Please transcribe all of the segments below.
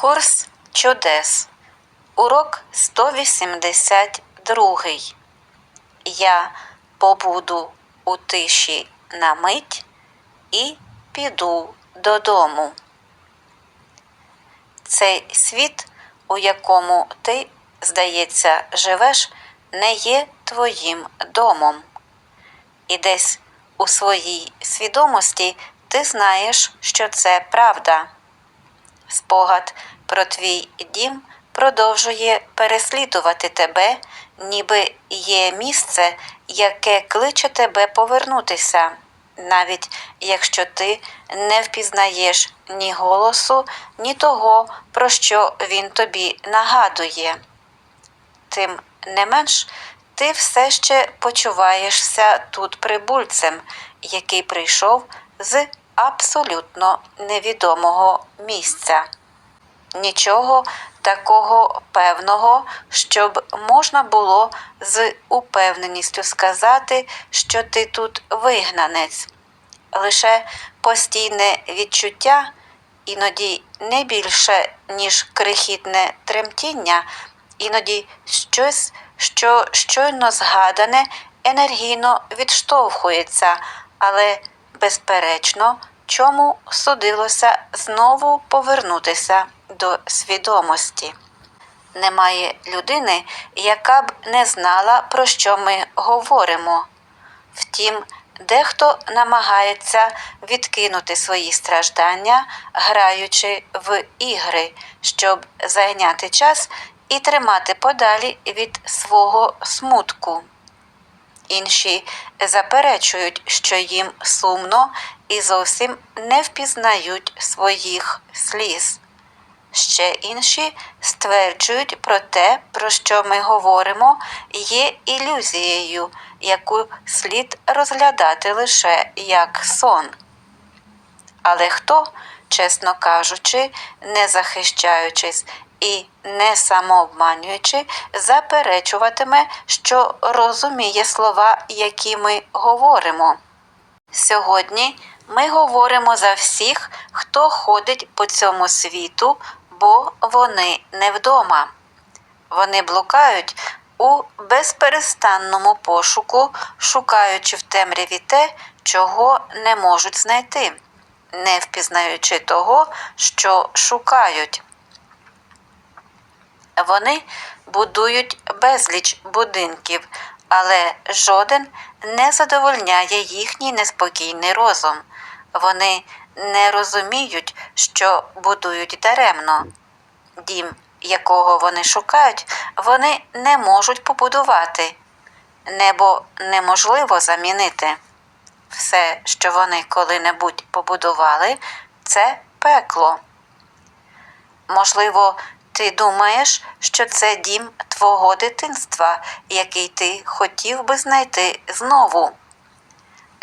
Курс чудес. Урок 182. Я побуду у тиші на мить і піду додому. Цей світ, у якому ти, здається, живеш, не є твоїм домом. І десь у своїй свідомості ти знаєш, що це правда. Спогад про твій дім продовжує переслідувати тебе, ніби є місце, яке кличе тебе повернутися, навіть якщо ти не впізнаєш ні голосу, ні того, про що він тобі нагадує. Тим не менш, ти все ще почуваєшся тут прибульцем, який прийшов з абсолютно невідомого місця. Нічого такого певного, щоб можна було з упевненістю сказати, що ти тут вигнанець. Лише постійне відчуття, іноді не більше, ніж крихітне тремтіння, іноді щось, що щойно згадане, енергійно відштовхується, але, безперечно, чому судилося знову повернутися до свідомості. Немає людини, яка б не знала, про що ми говоримо. Втім, дехто намагається відкинути свої страждання, граючи в ігри, щоб зайняти час і тримати подалі від свого смутку. Інші заперечують, що їм сумно і зовсім не впізнають своїх сліз. Ще інші стверджують про те, про що ми говоримо, є ілюзією, яку слід розглядати лише як сон. Але хто, чесно кажучи, не захищаючись і не самообманюючи, заперечуватиме, що розуміє слова, які ми говоримо. Сьогодні ми говоримо за всіх, хто ходить по цьому світу, бо вони не вдома. Вони блукають у безперестанному пошуку, шукаючи в темряві те, чого не можуть знайти, не впізнаючи того, що шукають. Вони будують безліч будинків, але жоден не задовольняє їхній неспокійний розум. Вони не розуміють, що будують даремно. Дім, якого вони шукають, вони не можуть побудувати. Небо неможливо замінити. Все, що вони коли-небудь побудували, це пекло. Можливо, ти думаєш, що це дім твого дитинства, який ти хотів би знайти знову.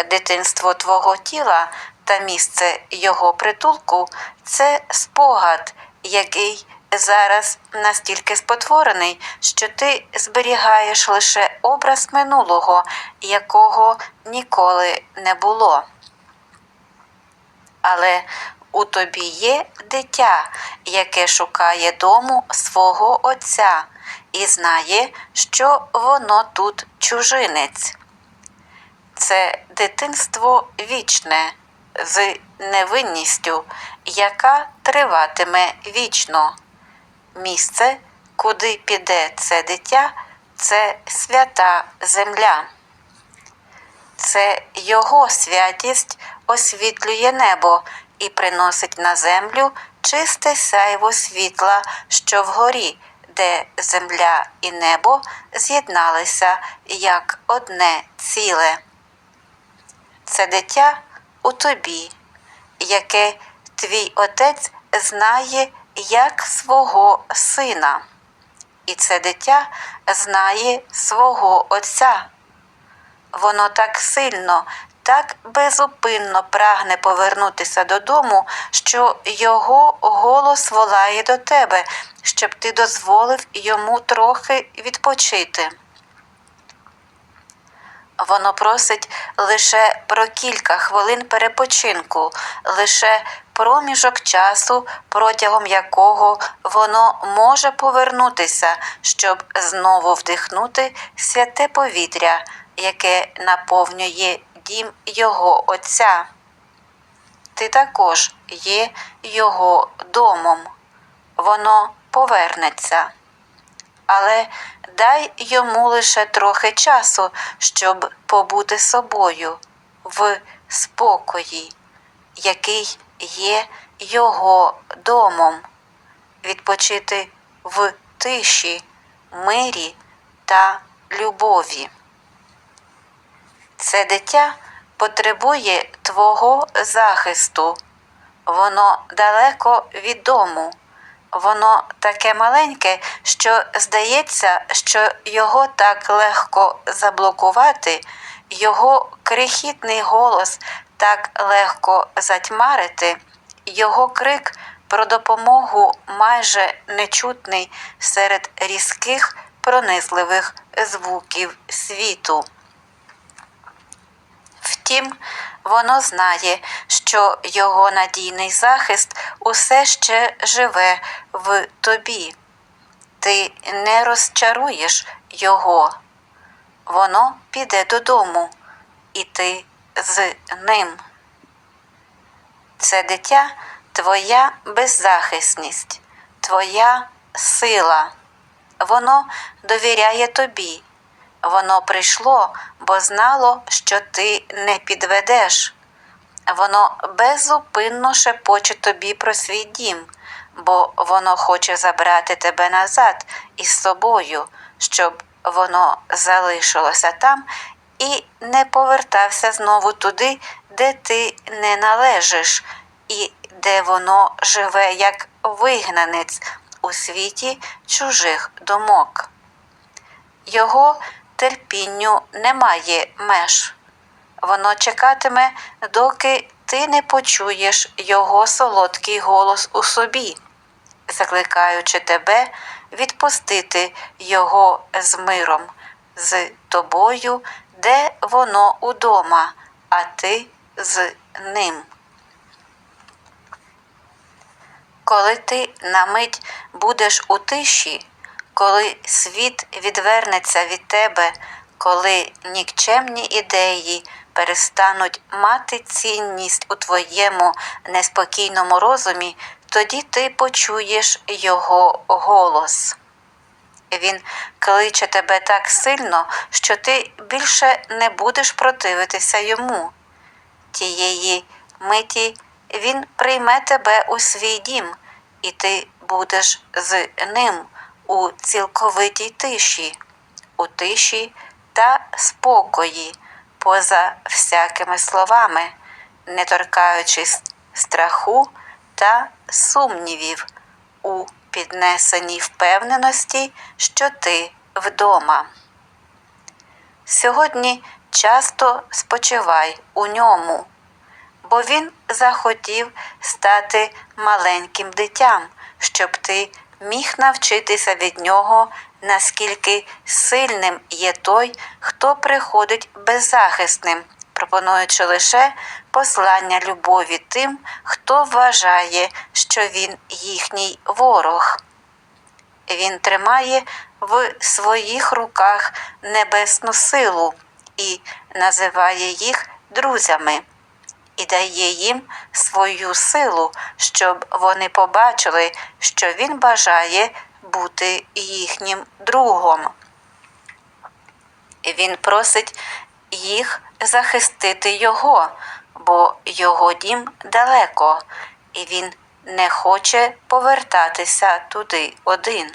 Дитинство твого тіла та місце його притулку це спогад, який зараз настільки спотворений, що ти зберігаєш лише образ минулого, якого ніколи не було. Але у тобі є дитя, яке шукає дому свого отця і знає, що воно тут чужинець. Це дитинство вічне, з невинністю, яка триватиме вічно. Місце, куди піде це дитя, це свята земля. Це його святість освітлює небо і приносить на землю чисте сяйво світла, що вгорі, де земля і небо з'єдналися як одне ціле. Це дитя у тобі, яке твій отець знає як свого сина, і це дитя знає свого отця. Воно так сильно, так безупинно прагне повернутися додому, що його голос волає до тебе, щоб ти дозволив йому трохи відпочити. Воно просить лише про кілька хвилин перепочинку, лише проміжок часу, протягом якого воно може повернутися, щоб знову вдихнути святе повітря, яке наповнює дім його Отця. Ти також є його домом. Воно повернеться але дай йому лише трохи часу, щоб побути собою в спокої, який є його домом, відпочити в тиші, мирі та любові. Це дитя потребує твого захисту, воно далеко від дому. Воно таке маленьке, що здається, що його так легко заблокувати, його крихітний голос так легко затьмарити, його крик про допомогу майже нечутний серед різких пронизливих звуків світу. Втім, воно знає, що його надійний захист усе ще живе в тобі. Ти не розчаруєш його. Воно піде додому, і ти з ним. Це дитя твоя беззахисність, твоя сила. Воно довіряє тобі. Воно прийшло, бо знало, що ти не підведеш. Воно беззупинно шепоче тобі про свій дім, бо воно хоче забрати тебе назад із собою, щоб воно залишилося там і не повертався знову туди, де ти не належиш, і де воно живе як вигнанець у світі чужих думок. Його терпінню немає меж. Воно чекатиме, доки ти не почуєш його солодкий голос у собі, закликаючи тебе відпустити його з миром, з тобою, де воно удома, а ти з ним. Коли ти на мить будеш у тиші, коли світ відвернеться від тебе, коли нікчемні ідеї перестануть мати цінність у твоєму неспокійному розумі, тоді ти почуєш його голос. Він кличе тебе так сильно, що ти більше не будеш противитися йому. Тієї миті він прийме тебе у свій дім, і ти будеш з ним у цілковитій тиші, у тиші та спокої, поза всякими словами, не торкаючись страху та сумнівів, у піднесеній впевненості, що ти вдома. Сьогодні часто спочивай у ньому, бо він захотів стати маленьким дитям, щоб ти міг навчитися від нього, наскільки сильним є той, хто приходить беззахисним, пропонуючи лише послання любові тим, хто вважає, що він їхній ворог. Він тримає в своїх руках небесну силу і називає їх друзями, і дає їм свою силу, щоб вони побачили, що він бажає бути їхнім другом. Він просить їх захистити його, бо його дім далеко, і він не хоче повертатися туди один.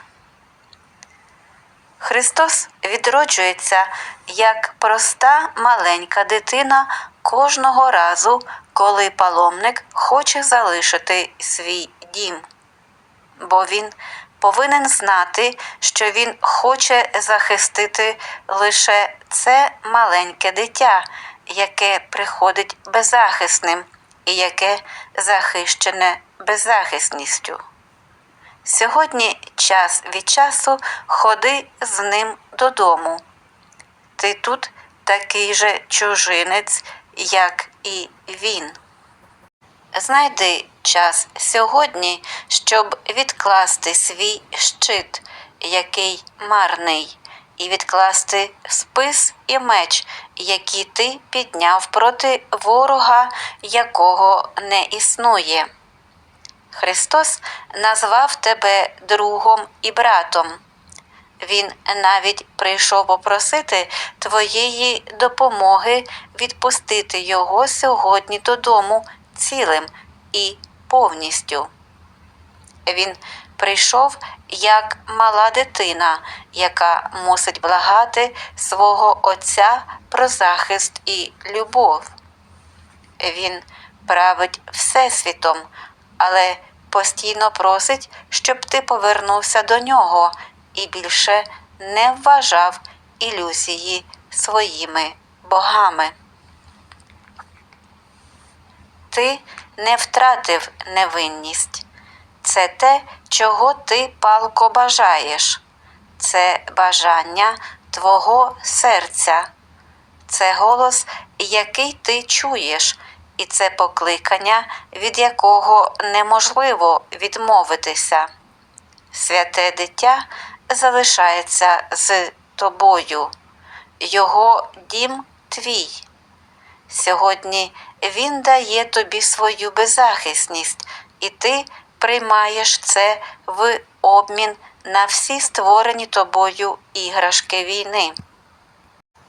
Христос відроджується як проста маленька дитина кожного разу, коли паломник хоче залишити свій дім. Бо він повинен знати, що він хоче захистити лише це маленьке дитя, яке приходить беззахисним і яке захищене беззахисністю. Сьогодні час від часу ходи з ним додому. Ти тут такий же чужинець, як і він. Знайди час сьогодні, щоб відкласти свій щит, який марний, і відкласти спис і меч, які ти підняв проти ворога, якого не існує. Христос назвав тебе другом і братом. Він навіть прийшов попросити твоєї допомоги відпустити його сьогодні додому цілим і повністю. Він прийшов як мала дитина, яка мусить благати свого Отця про захист і любов. Він править Всесвітом, але постійно просить, щоб ти повернувся до нього і більше не вважав ілюзії своїми богами. Ти не втратив невинність. Це те, чого ти палко бажаєш. Це бажання твого серця. Це голос, який ти чуєш, і це покликання, від якого неможливо відмовитися. Святе дитя залишається з тобою, його дім твій. Сьогодні він дає тобі свою беззахисність, і ти приймаєш це в обмін на всі створені тобою іграшки війни.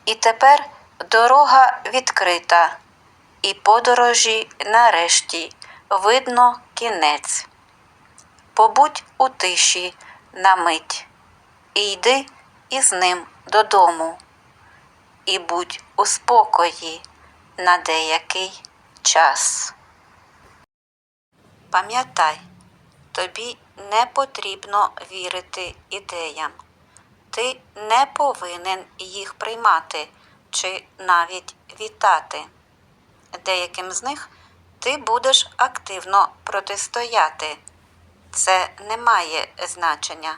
І тепер дорога відкрита, і подорожі нарешті видно кінець. Побудь у тиші на мить, і йди із ним додому, і будь у спокої на деякий час. Пам'ятай, тобі не потрібно вірити ідеям. Ти не повинен їх приймати чи навіть вітати. Деяким з них ти будеш активно протистояти. Це не має значення